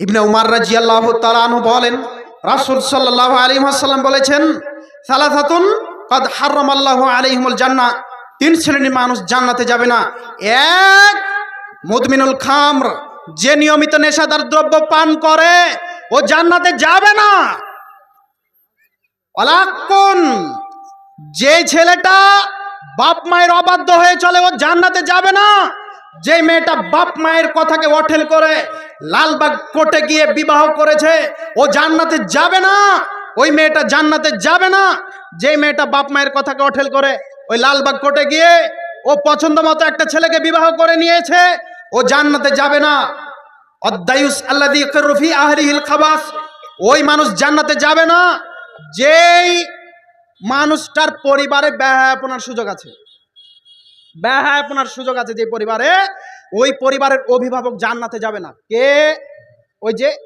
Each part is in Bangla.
ইবনে উমার রাজিয়াল্লাহু তাআলা আনহু বলেন, রাসূল সাল্লাল্লাহু আলাইহি ওয়াসাল্লাম বলেছেন, সালাসাতুন কদ হারামাল্লাহু আলাইহিমুল জান্নাহ। তিন শ্রেণির মানুষ জান্নাতে যাবে না। এক, মুদমিনুল খামর, যে নিয়মিত নেশাদার দ্রব্য পান করে, ও জান্নাতে যাবে না। অলাক্কুন যে ছেলেটা বাপ মায়ের অবাধ্য হয়ে চলে, ও জান্নাতে যাবে না। যে মেয়েটা বাপ মায়ের কথাকে অঠেল করে লালবাগ কোর্টে গিয়ে বিবাহ করেছে। ও জান্নাতে যাবে না। ওই মেয়েটা জান্নাতে যাবে না। যে মেয়েটা বাপ মায়ের কথাকে অঠেল করে, ওই লালবাগ কোর্টে গিয়ে ও পছন্দ মতো একটা ছেলেকে বিবাহ করে নিয়েছে। ও জান্নাতে যাবে না। অদ্দায়ুস আল্লাদি রফি আহরিহিল খাবাস। ওই মানুষ জান্নাতে যাবে না। যেই মানুষটার পরিবারে ব্যয়াপনার সুযোগ আছে। ব্যয়াপনার সুযোগ আছে যে পরিবারে ওই পরিবারের অভিভাবক জান্নাতে যাবে না। কে? ওই যে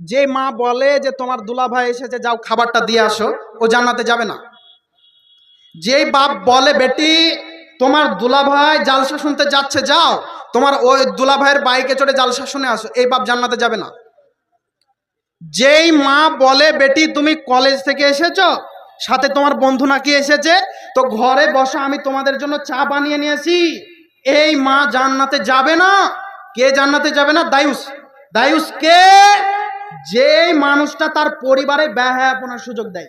যে মা বলে যে তোমার দুলাভাই এসেছে, যাও খাবারটা দিয়ে আসো, ও জান্নাতে যাবে না। যেই বাপ বলে, বেটি, তোমার দুলাভাই জালসা শুনতে যাচ্ছে, যাও। তোমার ওই দুলাভাইয়ের বাইকে চড়ে জালসা শুনে আসো, এই বাপ জান্নাতে যাবে না। যেই মা বলে, বেটি, তুমি কলেজ থেকে এসেছ, সাথে তোমার বন্ধু নাকি এসেছে, তো ঘরে বসো, আমি তোমাদের জন্য চা বানিয়ে নিয়েছি। এই মা জান্নাতে যাবে না। কে জান্নাতে যাবে না? দায়ুস। দায়ুস কে যে মানুষটা তার পরিবারে ব্যয়াপনার সুযোগ দেয়।